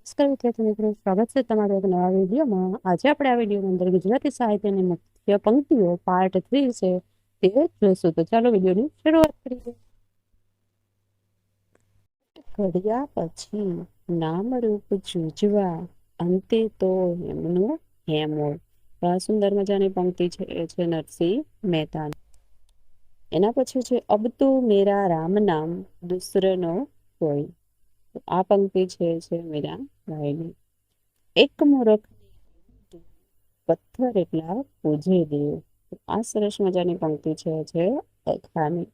નમસ્કાર વિદ્યાર્થી મિત્રો સ્વાગત છે તમારું એક નવા વિડીયોમાં. આજે આપણે આ વિડીયોની અંદર ગુજરાતી સાહિત્યની મુખ્ય પંક્તિઓ પાર્ટ થ્રી છે તે જોઈશું. તો ચાલો વિડીયોની શરૂઆત કરીએ. ઘડિયા પછી નામ રૂપ જૂજવા. અંતે તો એમનું હેમોળ આ સુંદર મજાની પંક્તિ છે, એ છે નરસિંહ મહેતાની. એના પછી છે અબ તો મેરા રામ નામ. દુસરનો કોઈ. આ પંક્તિ છે છે મીરા ભાઈની. એક મૂરખ પથ્થર એટલા પૂજે દેવ. આ સરસ મજાની પંક્તિ છે છે અખાની.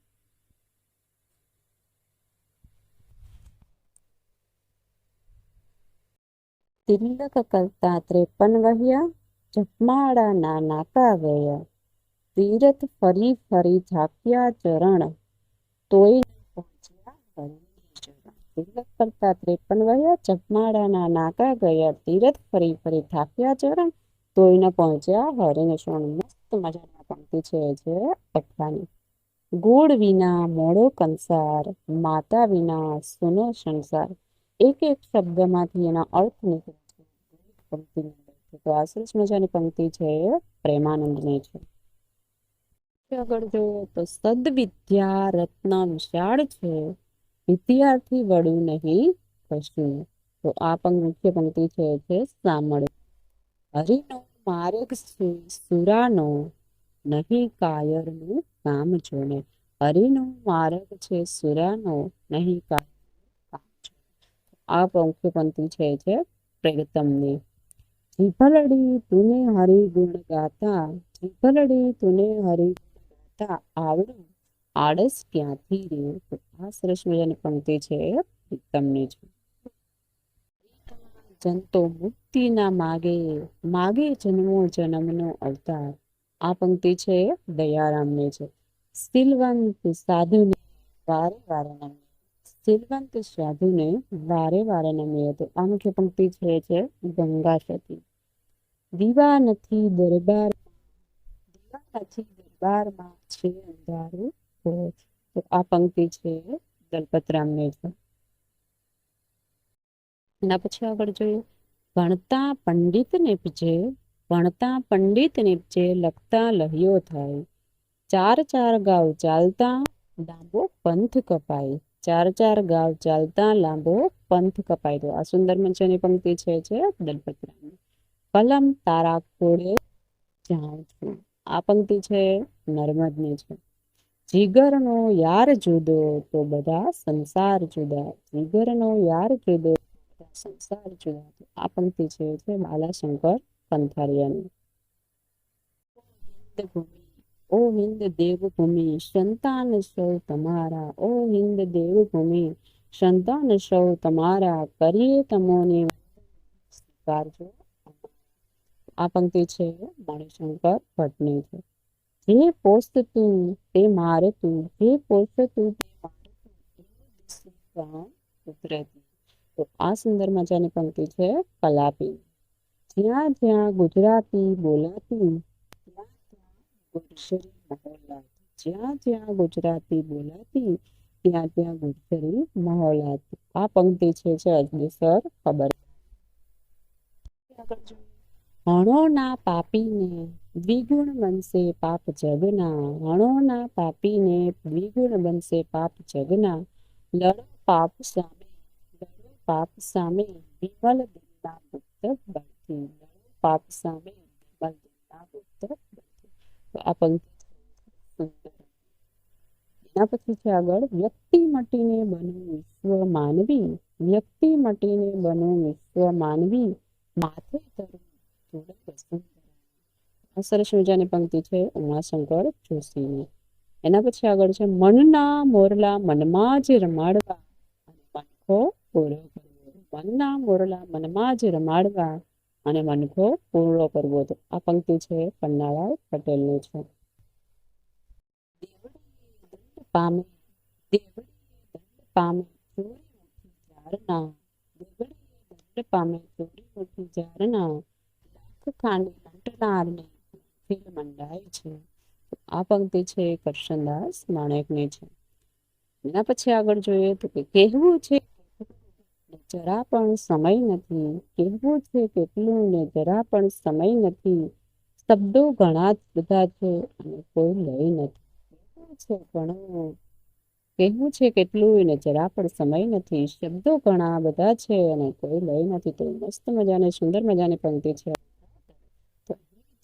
તિલક કરતા ત્રેપન વહ્યા જપમાળાના નાકા ગયા તીરથ ફરી ફરી થાક્યા ચરણ, તોય પહોંચ્યા તિલક કરતા ત્રેપન વયા જપમાળાના નાકા ગયા તીરથ ફરી ફરી થાક્યા ચરણ તોય પહોંચ્યા હરિને શોણ મસ્ત મજાના પંક્તિ છે જે અઠવાની. ગોળ વિના મોડો કંસાર, માતા વિના સુનો સંસાર. એક એક શબ્દમાંથી એના અર્થ નીકળે છે. પંક્તિ તો આ સરસ મજાની પંક્તિ છે પ્રેમાનંદની છે. આગળ જોઈએ તો સદવિદ્યા રત્ન વિશાળ છે. વિદ્યાર્થી વડું નહીં કશું તો આ મુખ્ય પંક્તિ છે છે સાંભળ. હરિનો માર્ગ સુરાનો નહીં કાયરનું કામ જોને. હરિનો માર્ગ છે સુરાનો નહીં કામ આ મુખ્ય પંક્તિ છે છે પ્રેતમની. જીભલડી તુને હરિ ગુણ ગાતા, જીભલડી તુને હરિ ગાતા, આવડું આળસ ક્યાંથી રે? આ સરસ મજાની પંક્તિ છે, તમને જ. જંતો મુક્તિ માગે માગે જન્મો જન્મનો અવતાર. આ પંક્તિ છે, દયારામની છે. સિલવંત સાધુને વારે વારે નમે. સિલવંત સાધુને વારે વારે નમે. હતું આ મુખ્ય પંક્તિ છે છે ગંગા સતી. દીવા નથી દરબાર દીવા નથી દરબારમાં છે અંધારું તો આ પંક્તિ છે દલપતરામની છે એના પછી આગળ જોઈએ ભણતા પંડિત નીપજે ભણતા પંડિત નીપજે લખતા લહ્યો થાય ચાર ચાર ગાવ ચાલતા લાંબો પંથ કપાય ચાર ચાર ગાવ ચાલતા લાંબો પંથ કપાય તો આ સુંદર મજાની પંક્તિ છે છે દલપતરામની કલમ તારા ખોડે જાઉં છું આ પંક્તિ છે નર્મદની છે જીગરનો યાર જુદો તો બધા સંસાર જુદા. જીગરનો યાર જુદો સંસાર જુદા. આ પંક્તિ છે છે બાલાશંકર કંથારિયાની. ઓ હિન્દ દેવભૂમિ સંતાન સૌ તમારા. ઓ હિન્દ દેવભૂમિ સંતાન સૌ તમારા. કરીએ તમોને સ્વીકારજો. આ પંક્તિ છે મણિશંકર ભટ્ટની છે. જે પોષતું તું તે મારે તું જે પોષતું તું મારતું તો આ સુંદર મજાની પંક્તિ છે, કલાપી. જ્યાં જ્યાં ગુજરાતી બોલાતી, ત્યાં ત્યાં મહોલાતી જ્યાં જ્યાં ગુજરાતી બોલાતી, ત્યાં ત્યાં ગુજરી મહોલાતી આ પંક્તિ છે છે અજમેસર ખબર. આગળ પાપીને દ્વિગુણ બનશે પાપ જગના. અણોના પાપીને દ્વિગુણ બનશે પાપ જગના. લડો પાપ સામે, લડો પાપ સામે વિમલ દિલના પુત્ર બળથી લડો પાપ સામે વિમલ દિલના પુત્ર બળથી આ પંક્તિ એના પછી છે આગળ, વ્યક્તિ મટીને બનો વિશ્વ માનવી. વ્યક્તિ મટીને બનો વિશ્વ માનવી. માથે આ સરસ મજાની પંક્તિ છે, ઉમાશંકર જોશીની. એના પછી આગળ છે, મનના મોરલા મનમાં જ રમાડવા. અને મનખો પૂરો કરવો. મનના મોરલા મનમાં જ રમાડવા અને મનખો પૂરો કરવો. તો આ પંક્તિ છે, પન્નાલાલ પટેલની છે. પામે પામે જારના. પામે, ચોરી જારના. ખાંડ લંટનારને ફીલ મંડાય છે. આ પંક્તિ છે કરશનદાસ માણેકની છે. એના પછી આગળ જોઈએ તો કે કહેવું છે જરા પણ સમય નથી. કહેવું છે કેટલું ને જરા પણ સમય નથી. શબ્દો ઘણા બધા છે અને કોઈ લય નથી. છે ઘણું કહેવું છે કેટલું ને જરા પણ સમય નથી. શબ્દો ઘણા બધા છે અને કોઈ લય નથી. તો મસ્ત મજાની, સુંદર મજાની પંક્તિ છે. તો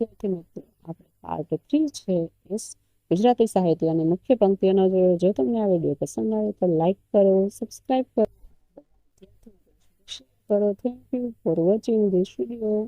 વિદ્યાર્થી મિત્રો પાર્ટ થ્રી છે ગુજરાતી સાહિત્યની મુખ્ય પંક્તિઓનો જોયો જો તમને આ વીડિયો પસંદ આવે તો લાઈક કરો સબસ્ક્રાઈબ કરો કરો thank you for watching this video